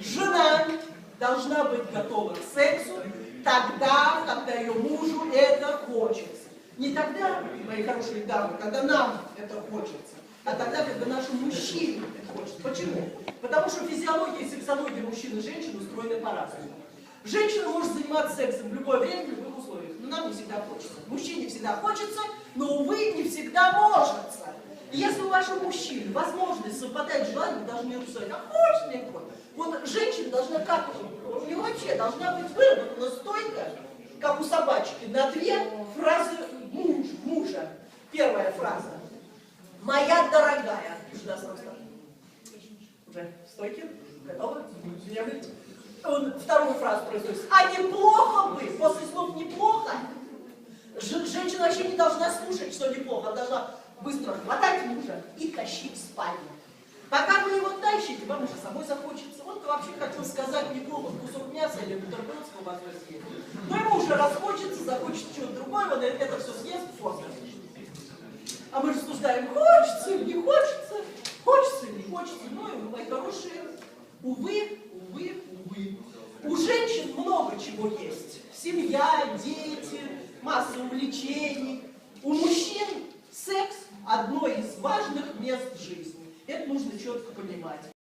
Жена должна быть готова к сексу тогда, когда ее мужу это хочется. Не тогда, мои хорошие дамы, когда нам это хочется, а тогда, когда нашему мужчине это хочется. Почему? Потому что физиология и сексология мужчин и женщин устроены по-разному. Женщина может заниматься сексом в любое время, в любых условиях, но нам не всегда хочется. Мужчине всегда хочется, но, увы, не всегда может. Если у вашего мужчины возможность совпадать желание, вы должны ему сказать, а хочешь мне хочешь? Вот женщина должна как, у нее вообще должна быть выработана стойка, как у собачки, на две фразы муж, мужа. Первая фраза. Моя дорогая. Жена просто. Уже стойки? Готовы? Он вторую фразу произносит. А неплохо бы, после слов Ж- женщина вообще не должна слушать, что неплохо, должна быстро хватать мужа и тащить в спальню. Пока вы его тащите, вам уже самой захочется. Вот вообще хотел сказать неплохо, кусок мяса или бутерброд с колбасой съесть. Но ему уже расхочется, захочет чего-то другое, он это все съест, поздно. А мы рассуждаем, хочется или не хочется, хочется или не хочется. Ну и мои хорошие, увы, увы, увы. У женщин много чего есть. Семья, дети, масса увлечений. У мужчин секс одно из важных мест жизни. Это нужно четко понимать.